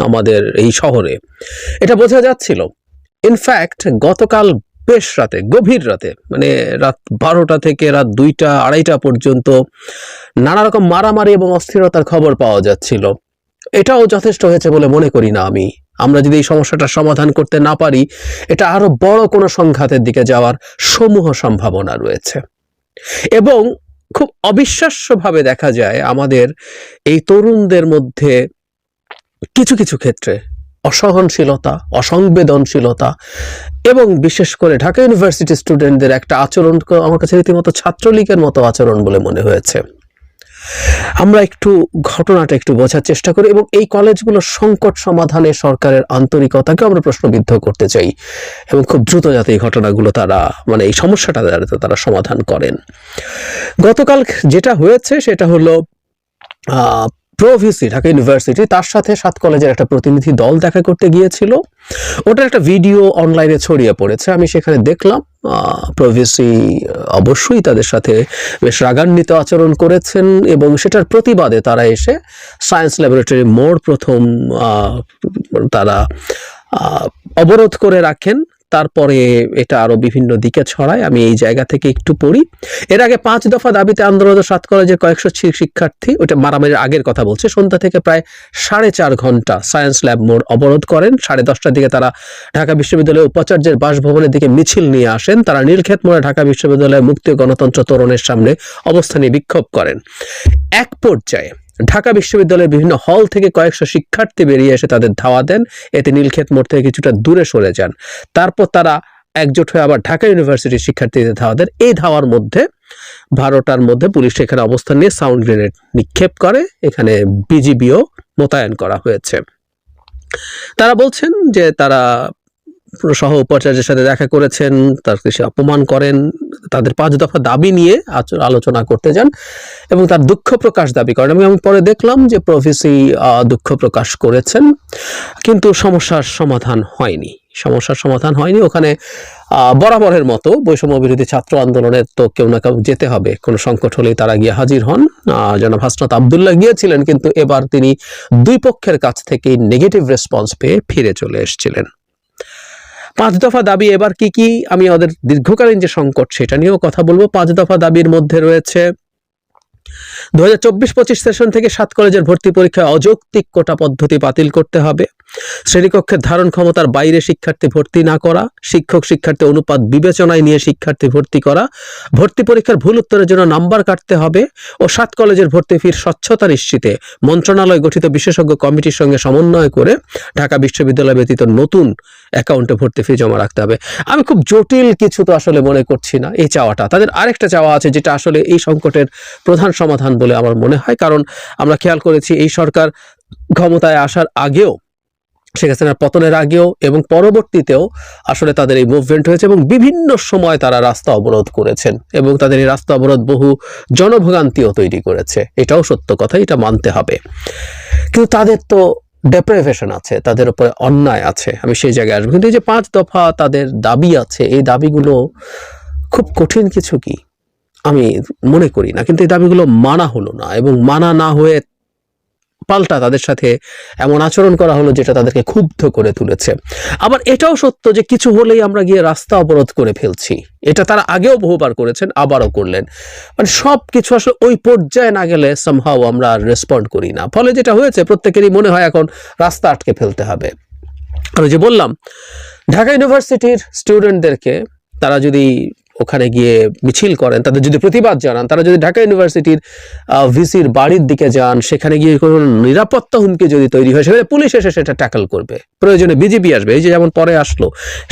আমাদের এই শহরে। এটা বোঝা যাচ্ছিল। ইনফ্যাক্ট গতকাল বেশ রাতে, গভীর রাতে মানে রাত বারোটা থেকে রাত দুইটা, আড়াইটা পর্যন্ত নানা রকম মারামারি এবং অস্থিরতার খবর পাওয়া যাচ্ছিল। এটাও যথেষ্ট হয়েছে বলে মনে করি না আমি। আমরা যদি এই সমস্যাটার সমাধান করতে না পারি, এটা আরও বড় কোনো সংঘাতের দিকে যাওয়ার সমূহ সম্ভাবনা রয়েছে। এবং খুব অবিশ্বাস্যভাবে দেখা যায় আমাদের এই তরুণদের মধ্যে কিছু কিছু ক্ষেত্রে অসহনশীলতা, অসংবেদনশীলতা এবং বিশেষ করে ঢাকা ইউনিভার্সিটি স্টুডেন্টদের একটা আচরণ আমার কাছে রীতিমতো ছাত্রলীগের মতো আচরণ বলে মনে হয়েছে। আমরা একটু ঘটনাটা একটু বোঝার চেষ্টা করি এবং এই কলেজগুলোর সংকট সমাধানে সরকারের আন্তরিকতাকে আমরা প্রশ্নবিদ্ধ করতে চাই এবং খুব দ্রুত যাতে এই ঘটনাগুলো তারা মানে এই সমস্যাটা যাতে তারা সমাধান করেন। গতকাল যেটা হয়েছে সেটা হলো প্রভিসি ঢাকা ইউনিভার্সিটি তার সাথে সাত কলেজের একটা প্রতিনিধি দল দেখা করতে গিয়েছিল। ওটার একটা ভিডিও অনলাইনে ছড়িয়ে পড়েছে, আমি সেখানে দেখলাম। প্রভিসি অবশ্যই তাদের সাথে বেশ রাগান্বিত আচরণ করেছেন এবং সেটার প্রতিবাদে তারা এসে সায়েন্স ল্যাবরেটরি মোড় প্রথম তারা অবরোধ করে রাখেন। তারপরে এটা আরও বিভিন্ন দিকে ছড়ায়। আমি এই জায়গা থেকে একটু পড়ি। এর আগে পাঁচ দফা দাবিতে আন্দোলন সাত কলেজের কয়েকশো শিক্ষার্থী, ওটা মারামারির আগের কথা বলছে, সন্ধ্যা থেকে প্রায় সাড়ে চার ঘণ্টা সায়েন্স ল্যাব মোড় অবরোধ করেন। সাড়ে দশটার দিকে তারা ঢাকা বিশ্ববিদ্যালয়ের উপাচার্যের বাসভবনের দিকে মিছিল নিয়ে আসেন। তারা নীলক্ষেত মোড়ে ঢাকা বিশ্ববিদ্যালয়ের মুক্তি গণতন্ত্র তোরণের সামনে অবস্থানে বিক্ষোভ করেন। এক পর্যায়ে ঢাকা বিশ্ববিদ্যালয়ের বিভিন্ন হল থেকে কয়েকশো শিক্ষার্থী বেরিয়ে এসে তাদের ধাওয়া দেন। এতে নীলক্ষেত মোড় থেকে কিছুটা দূরে সরে যান। তারপর তারা একজোট হয়ে আবার ঢাকা ইউনিভার্সিটির শিক্ষার্থীদের ধাওয়া দেন। এই ধাওয়ার মধ্যে, বারোটার মধ্যে পুলিশ এখানে অবস্থান নিয়ে সাউন্ড গ্রেনেড নিক্ষেপ করে। এখানে বিজিবিও মোতায়েন করা হয়েছে। তারা বলছেন যে তারা সহ উপাচার্যের সাথে দেখা করেছেন, তার সে অপমান করেন, তাদের পাঁচ দফা দাবি নিয়ে আলোচনা করতে যান এবং তার দুঃখ প্রকাশ দাবি করেন। এবং আমি পরে দেখলাম যে প্রফেসি দুঃখ প্রকাশ করেছেন, কিন্তু সমস্যার সমাধান হয়নি। সমস্যার সমাধান হয়নি, ওখানে বরাবরের মতো বৈষম্য বিরোধী ছাত্র আন্দোলনের তো কেউ না কেউ যেতে হবে। কোনো সংকট হলেই তারা গিয়ে হাজির হন। জনাব হাসনাত আবদুল্লাহ গিয়েছিলেন, কিন্তু এবার তিনি দুই পক্ষের কাছ থেকে নেগেটিভ রেসপন্স পেয়ে ফিরে চলে এসেছিলেন। পাঁচ দফা দাবি এবার কি কি? আমি ওদের দীর্ঘকালীন যে সংকট, সেটা নিয়েও কথা বলব। পাঁচ দফা দাবির মধ্যে রয়েছে দু হাজার চব্বিশ পঁচিশ সেশন থেকে সাত কলেজের ভর্তি পরীক্ষায় অযৌক্তিক কোটা পদ্ধতি বাতিল করতে হবে। শ্রেণীকক্ষের ধারণ ক্ষমতার বাইরে শিক্ষার্থী ভর্তি না করা, শিক্ষক শিক্ষার্থী অনুপাত বিবেচনায় নিয়ে শিক্ষার্থী ভর্তি করা, ভর্তি পরীক্ষার ভুল উত্তরের জন্য নাম্বার কাটতে হবে ও সাত কলেজের ভর্তি ফির স্বচ্ছতা নিশ্চিতে। মন্ত্রণালয় গঠিত বিশেষজ্ঞ কমিটির সঙ্গে সমন্বয় করে ঢাকা বিশ্ববিদ্যালয় ব্যতীত নতুন অ্যাকাউন্টে ভর্তি ফি জমা রাখতে হবে। আমি খুব জটিল কিছু তো আসলে মনে করছি না এই চাওয়াটা। তাদের আরেকটা চাওয়া আছে যেটা আসলে এই সংকটের প্রধান সমাধান বলে আমার মনে হয়। কারণ আমরা খেয়াল করেছি এই সরকার ক্ষমতায় আসার আগেও শেখ হাসিনার পতনের আগেও এবং পরবর্তীতেও আসলে তাদের এই মুভমেন্ট হয়েছে এবং বিভিন্ন সময় তারা রাস্তা অবরোধ করেছেন এবং তাদের এই রাস্তা অবরোধ বহু জনভোগান্তিও তৈরি করেছে। এটাও সত্য কথা, এটা মানতে হবে। কিন্তু তাদের তো ডেপ্রেভেশন আছে, তাদের উপরে অন্যায় আছে, আমি সেই জায়গায় আসব। কিন্তু এই যে পাঁচ দফা তাদের দাবি আছে, এই দাবিগুলো খুব কঠিন কিছু কি? আমি মনে করি না, কিন্তু এই দাবিগুলো মানা হলো না এবং মানা না হয়ে পাল্টা তাদের সাথে এমন আচরণ করা হলো যেটা তাদেরকে ক্ষুব্ধ করে তুলেছে। আবার এটাও সত্য যে কিছু হলেই আমরা গিয়ে রাস্তা অবরোধ করে ফেলছি। এটা তারা আগেও বহুবার করেছেন, আবারও করলেন। মানে সব কিছু আসলে ওই পর্যায়ে না গেলে সামহাও আমরা রেসপন্ড করি না। ফলে যেটা হয়েছে, প্রত্যেকেরই মনে হয় এখন রাস্তা আটকে ফেলতে হবে। আর যে বললাম, ঢাকা ইউনিভার্সিটির স্টুডেন্টদেরকে তারা যদি ওখানে গিয়ে মিছিল করেন, তাদের যদি প্রতিবাদ জানান, তারা যদি ঢাকা ইউনিভার্সিটির ভিসির বাড়ির দিকে যান, সেখানে গিয়ে কোনো নিরাপত্তা হুমকি যদি তৈরি হয়, সেখানে পুলিশ এসে সেটা ট্যাকল করবে। প্রয়োজনে বিজিবি আসবে, এই যে যেমন পরে আসলো,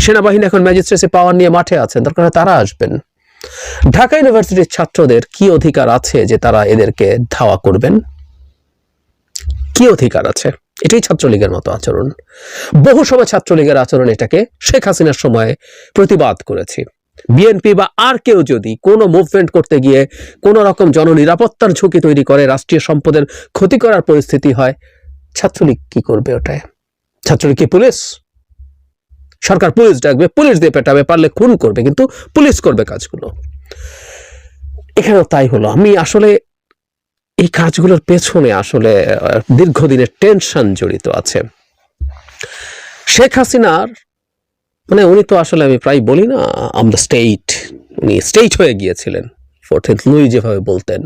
সেনাবাহিনী এখন ম্যাজিস্ট্রেসি পাওয়ার নিয়ে মাঠে আছেন দরকার তারা আসবেন। ঢাকা ইউনিভার্সিটির ছাত্রদের কি অধিকার আছে যে তারা এদেরকে ধাওয়া করবেন? কি অধিকার আছে? এটাই ছাত্রলীগের মতো আচরণ। বহু সময় ছাত্রলীগের আচরণ এটাকে শেখ হাসিনার সময় প্রতিবাদ করেছি। বিএনপি বা আর কেউ যদি কোনো মুভমেন্ট করতে গিয়ে কোনো রকম জননিরাপত্তার ঝুঁকি তৈরি করে, রাষ্ট্রীয় সম্পদের ক্ষতি করার পরিস্থিতি হয়, ছাত্রলীগ কি করবে ওটায়? ছাত্রলীগ কি পুলিশ? সরকার পুলিশ ডাকবে, পুলিশ দিয়ে পেটাবে, পারলে খুন করবে, কিন্তু পুলিশ করবে কাজগুলো। এখানেও তাই হলো। আমি আসলে এই কাজগুলোর পেছনে আসলে দীর্ঘদিনের টেনশন জড়িত আছে। শেখ হাসিনার মানে উনি তো আসলে আমি প্রায় বলি না আম দ্য স্টেট উনি স্টেট হয়ে গিয়েছিলেন ফোর্থ লুই যেভাবে বলতেন।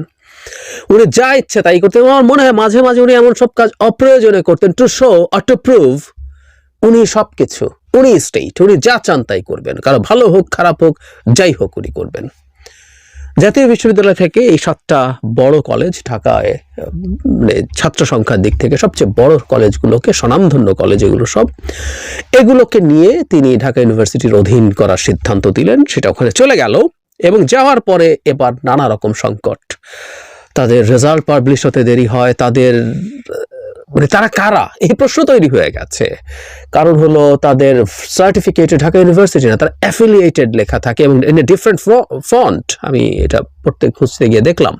উনি যা ইচ্ছে তাই করতেন। আমার মনে হয় মাঝে মাঝে উনি এমন সব কাজ অপ্রয়োজনে করতেন টু শো আর টু প্রুভ উনি সব কিছু উনি স্টেট উনি যা চান তাই করবেন। কারও ভালো হোক, খারাপ হোক, যাই হোক উনি করবেন। জাতীয় বিশ্ববিদ্যালয় থেকে এই সাতটা বড় কলেজ ঢাকায় মানে ছাত্র সংখ্যার দিক থেকে সবচেয়ে বড় কলেজগুলোকে স্বনামধন্য কলেজ এগুলো সব, এগুলোকে নিয়ে তিনি ঢাকা ইউনিভার্সিটির অধীন করার সিদ্ধান্ত দিলেন। সেটা ওখানে চলে গেল এবং যাওয়ার পরে এবার নানা রকম সংকট। তাদের রেজাল্ট পাবলিশ হতে দেরি হয়, তাদের মানে তারা কারা? এই প্রশ্ন তৈরি হয়ে গেছে। কারণ হলো তাদের সার্টিফিকেটে ঢাকা ইউনিভার্সিটি না, তারা অ্যাফিলিয়েটেড লেখা থাকে এবং এ ডিফারেন্ট ফন্ট আমি এটা পড়তে খুঁজতে গিয়ে দেখলাম।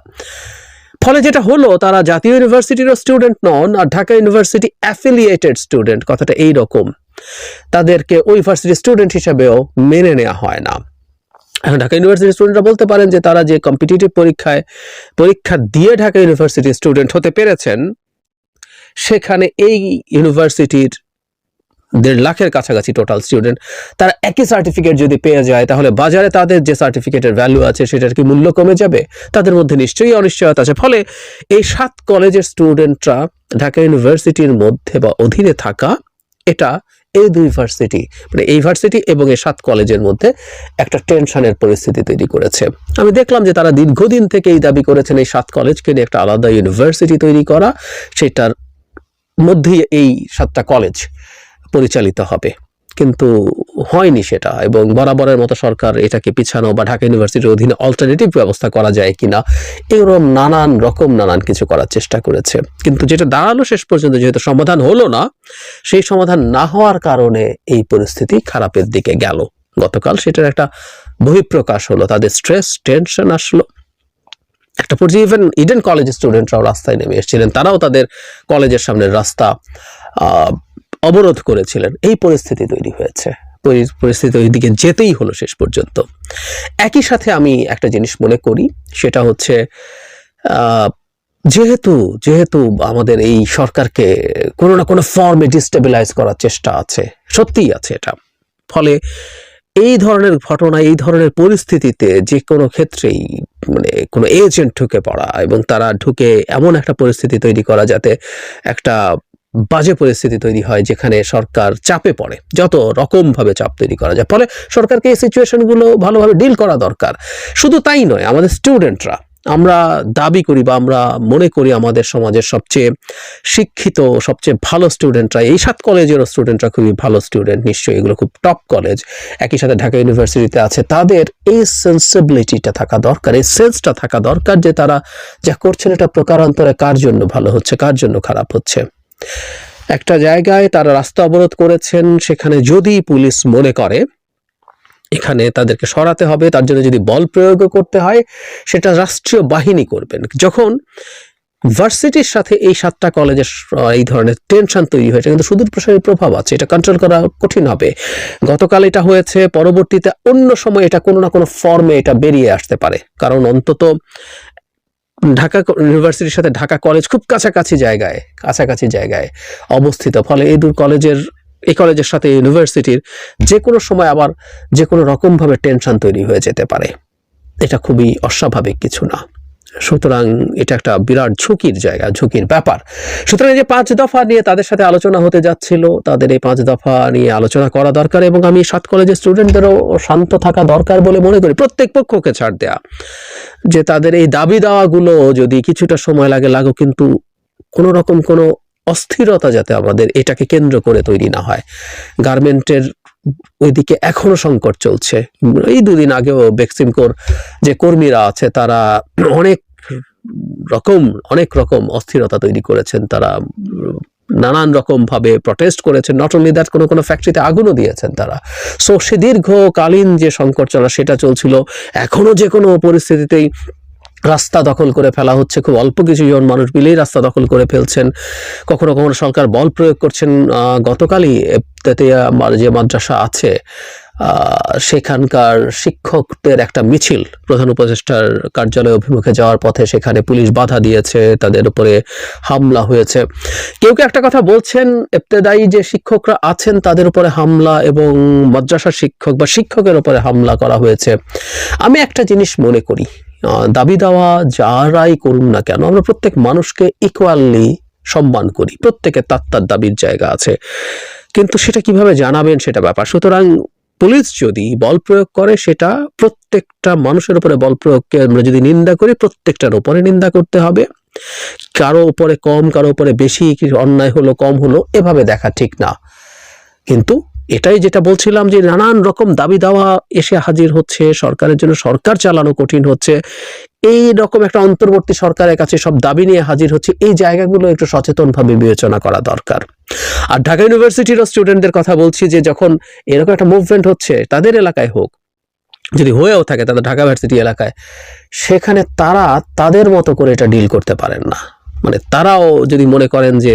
ফলে যেটা হলো, তারা জাতীয় ইউনিভার্সিটিরও স্টুডেন্ট নন আর ঢাকা ইউনিভার্সিটি অ্যাফিলিয়েটেড স্টুডেন্ট কথাটা এই রকম তাদেরকে ওই ইউনিভার্সিটির স্টুডেন্ট হিসেবেও মেনে নেওয়া হয় না। ঢাকা ইউনিভার্সিটি স্টুডেন্টরা বলতে পারেন যে তারা যে কম্পিটিটিভ পরীক্ষায়, পরীক্ষা দিয়ে ঢাকা ইউনিভার্সিটির স্টুডেন্ট হতে পেরেছেন সেখানে এই ইউনিভার্সিটির দেড় লাখের কাছাকাছি টোটাল স্টুডেন্ট তারা একই সার্টিফিকেট যদি পেয়ে যায়, তাহলে বাজারে তাদের যে সার্টিফিকেটের ভ্যালু আছে, সেটার কি মূল্য কমে যাবে? তাদের মধ্যে নিশ্চয়ই অনিশ্চয়তা আছে। ফলে এই সাত কলেজের স্টুডেন্টরা ঢাকা ইউনিভার্সিটির মধ্যে বা অধীনে থাকা, এটা এই দুই ভার্সিটি মানে এই ভার্সিটি এবং এই সাত কলেজের মধ্যে একটা টেনশনের পরিস্থিতি তৈরি করেছে। আমি দেখলাম যে তারা দীর্ঘদিন থেকে এই দাবি করেছেন, এই সাত কলেজকে নিয়ে একটা আলাদা ইউনিভার্সিটি তৈরি করা, সেটার মধ্যেই এই সাতটা কলেজ পরিচালিত হবে। কিন্তু হয়নি সেটা এবং বরাবরের মতো সরকার এটাকে পিছানো বা ঢাকা ইউনিভার্সিটির অধীনে অল্টারনেটিভ ব্যবস্থা করা যায় কিনা, এরকম নানান রকম নানান কিছু করার চেষ্টা করেছে। কিন্তু যেটা দাঁড়াল শেষ পর্যন্ত, যেহেতু সমাধান হলো না, সেই সমাধান না হওয়ার কারণে এই পরিস্থিতি খারাপের দিকে গেল। গতকাল সেটার একটা বহিঃপ্রকাশ হলো, তাদের স্ট্রেস টেনশন আসলো। একটা পর্যায়ে ইভেন ইডেন কলেজের স্টুডেন্টরাও রাস্তায় নেমে এসেছিলেন। তারাও তাদের কলেজের সামনের রাস্তা অবরোধ করেছিলেন। এই পরিস্থিতি তৈরি হয়েছে। পরি- পরিস্থিতি ওই দিকে যেতেই হলো শেষ পর্যন্ত। একই সাথে আমি একটা জিনিস মনে করি, সেটা হচ্ছে যেহেতু যেহেতু আমাদের এই সরকারকে কোনো না কোনো ফর্মে ডিস্টেবিলাইজ করার চেষ্টা আছে, সত্যিই আছে এটা। ফলে এই ধরনের ঘটনা, এই ধরনের পরিস্থিতিতে যে কোনো ক্ষেত্রেই মানে কোনো এজেন্ট ঢুকে পড়া এবং তারা ঢুকে এমন একটা পরিস্থিতি তৈরি করা যাতে একটা বাজে পরিস্থিতি তৈরি হয় যেখানে সরকার চাপে পড়ে, যত রকমভাবে চাপ তৈরি করা যায়। ফলে সরকারকে এই সিচুয়েশনগুলো ভালোভাবে ডিল করা দরকার। শুধু তাই নয়, আমাদের স্টুডেন্টরা আমরা দাবি করি বা আমরা মনে করি আমাদের সমাজের সবচেয়ে শিক্ষিত, সবচেয়ে ভালো স্টুডেন্টরা এই সাত কলেজেরও স্টুডেন্টরা খুবই ভালো স্টুডেন্ট নিশ্চয়ই এগুলো খুব টপ কলেজ একই সাথে ঢাকা ইউনিভার্সিটিতে আছে, তাদের এই সেন্সিবিলিটিটা থাকা দরকার, এই সেন্সটা থাকা দরকার যে তারা যা করছেন এটা প্রকারান্তরে কার জন্য ভালো হচ্ছে, কার জন্য খারাপ হচ্ছে। একটা জায়গায় তারা রাস্তা অবরোধ করেছেন, সেখানে যদি পুলিশ মনে করে এখানে তাদেরকে সরাতে হবে। তার জন্য যদি বল প্রয়োগও করতে হয়, সেটা রাষ্ট্রীয় বাহিনী করবেন। যখন ভার্সিটির সাথে এই সাতটা কলেজের এই ধরনের টেনশন তৈরি হয়েছে, কিন্তু সুদূর প্রসারী প্রভাব আছে, এটা কন্ট্রোল করা কঠিন হবে। গতকাল এটা হয়েছে, পরবর্তীতে অন্য সময় এটা কোনো না কোনো ফর্মে এটা বেরিয়ে আসতে পারে। কারণ অন্তত ঢাকা ইউনিভার্সিটির সাথে ঢাকা কলেজ খুব কাছাকাছি জায়গায় কাছাকাছি জায়গায় অবস্থিত। ফলে এই দু, কলেজের এই কলেজের সাথে ইউনিভার্সিটির যে কোনো সময় আবার যে কোনো রকমভাবে টেনশন তৈরি হয়ে যেতে পারে। এটা খুবই অস্বাভাবিক কিছু না। সুতরাং এটা একটা বিরাট ঝুঁকির জায়গা, ঝুঁকির ব্যাপার। সুতরাং যে পাঁচ দফা নিয়ে তাদের সাথে আলোচনা হতে যাচ্ছিল, তাদের এই পাঁচ দফা নিয়ে আলোচনা করা দরকার এবং আমি সাত কলেজের স্টুডেন্টদেরও শান্ত থাকা দরকার বলে মনে করি, প্রত্যেক পক্ষকে ছাড় দেয়া। যে তাদের এই দাবি দাওয়াগুলো যদি কিছুটা সময় লাগে লাগুক কিন্তু কোনো রকম কোনো অস্থিরতা যাতে আমাদের এটাকে কেন্দ্র করে তৈরি না হয়। গার্মেন্টের ওইদিকে এখনও সংকট চলছে। এই দুদিন আগেও বেক্সিমকোর যে কর্মীরা আছে, তারা অনেক রকম অনেক রকম অস্থিরতা তৈরি করেছেন। তারা নানান রকম ভাবে প্রটেস্ট করেছেন। নট অনলি দ্যাট কোনো কোনো ফ্যাক্টরিতে আগুনও দিয়েছেন তারা। সো সে দীর্ঘকালীন যে সংকট চলা, সেটা চলছিল। এখনও যে কোনো পরিস্থিতিতেই রাস্তা দখল করে ফেলা হচ্ছে। খুব অল্প কিছু জন মানুষ মিলেই রাস্তা দখল করে ফেলছেন। কখনো কখনো সরকার বল প্রয়োগ করছেন গতকালই যে মাদ্রাসা আছে সেখানকার শিক্ষকদের একটা মিছিল প্রধান উপদেষ্টার কার্যালয় অভিমুখে যাওয়ার পথে সেখানে পুলিশ বাধা দিয়েছে, তাদের উপরে হামলা হয়েছে। কেউ কেউ একটা কথা বলছেন ইবতেদায়ী যে শিক্ষকরা আছেন তাদের উপরে হামলা এবং মাদ্রাসার শিক্ষক বা শিক্ষকের উপরে হামলা করা হয়েছে। আমি একটা জিনিস মনে করি দাবি দেওয়া যারাই করুন না কেন, আমরা প্রত্যেক মানুষকে ইকুয়ালি সম্মান করি। প্রত্যেকের তার তার দাবির জায়গা আছে। কিন্তু সেটা কীভাবে জানাবেন সেটা ব্যাপার। সুতরাং পুলিশ যদি বল প্রয়োগ করে, সেটা প্রত্যেকটা মানুষের উপরে বল প্রয়োগকে আমরা যদি নিন্দা করি, প্রত্যেকটার উপরে নিন্দা করতে হবে। কারও উপরে কম, কারও উপরে বেশি, অন্যায় হলো, কম হলো, এভাবে দেখা ঠিক না। কিন্তু এটাই যেটা বলছিলাম যে নানান রকম দাবি দাওয়া এসে হাজির হচ্ছে, সরকারের জন্য সরকার চালানো কঠিন হচ্ছে। এই রকম একটা অন্তর্বর্তী সরকারের কাছে সব দাবি নিয়ে হাজির হচ্ছে, এই জায়গাগুলো একটু সচেতনভাবে বিবেচনা করা দরকার। আর ঢাকা ইউনিভার্সিটিরও স্টুডেন্টদের কথা বলছি যে যখন এরকম একটা মুভমেন্ট হচ্ছে, তাদের এলাকায় হোক, যদি হয়েও থাকে তাদের ঢাকা ভার্সিটি এলাকায়, সেখানে তারা তাদের মতো করে এটা ডিল করতে পারেন না। মানে তারাও যদি মনে করেন যে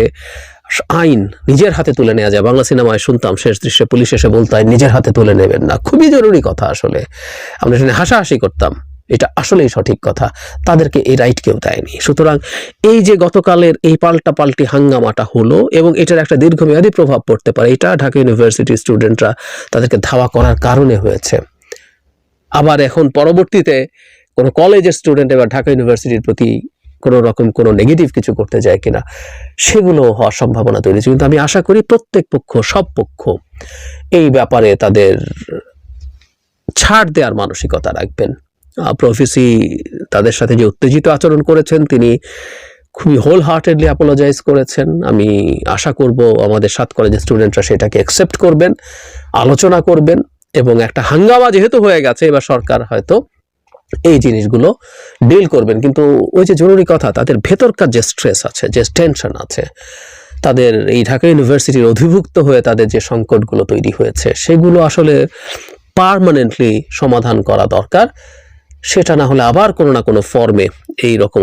আইন নিজের হাতে তুলে নেওয়া যায়। বাংলা সিনেমায় শুনতাম, শেষ দৃশ্যে পুলিশ এসে বলতো নিজের হাতে তুলে নেবেন না। খুবই জরুরি কথা আসলে। আমরা সেখানে হাসাহাসি করতাম। এটা আসলেই সঠিক কথা। তাদেরকে এই রাইট কেউ দেয়নি। সুতরাং এই যে গতকালের এই পাল্টা পাল্টি হাঙ্গামাটা হলো এবং এটার একটা দীর্ঘমেয়াদী প্রভাব পড়তে পারে, এটা ঢাকা ইউনিভার্সিটির স্টুডেন্টরা তাদেরকে ধাওয়া করার কারণে হয়েছে। আবার এখন পরবর্তীতে কোনো কলেজের স্টুডেন্ট এবার ঢাকা ইউনিভার্সিটির প্রতি কোনো রকম কোনো নেগেটিভ কিছু করতে যায় কিনা, সেগুলো হওয়ার সম্ভাবনা তৈরি কিন্তু আমি আশা করি প্রত্যেক পক্ষ, সব পক্ষ এই ব্যাপারে তাদের ছাড় দেওয়ার মানসিকতা রাখবেন। প্রফেসি তাদের সাথে যে উত্তেজিত আচরণ করেছেন, তিনি খুবই হোল হার্টেডলি অ্যাপোলোজাইজ করেছেন। আমি আশা করব আমাদের সাত কলেজের স্টুডেন্টরা সেটাকে অ্যাকসেপ্ট করবেন, আলোচনা করবেন এবং একটা হাঙ্গামা যেহেতু হয়ে গেছে, এবার সরকার হয়তো এই জিনিসগুলো ডিল করবেন। কিন্তু ওই যে জরুরি কথা, তাদের ভেতরকার যে স্ট্রেস আছে, যে টেনশন আছে, তাদের এই ঢাকা ইউনিভার্সিটির অধিভুক্ত হয়ে তাদের যে সংকটগুলো তৈরি হয়েছে, সেগুলো আসলে পারমানেন্টলি সমাধান করা দরকার। সেটা না হলে আবার কোনো না কোনো ফর্মে এই রকম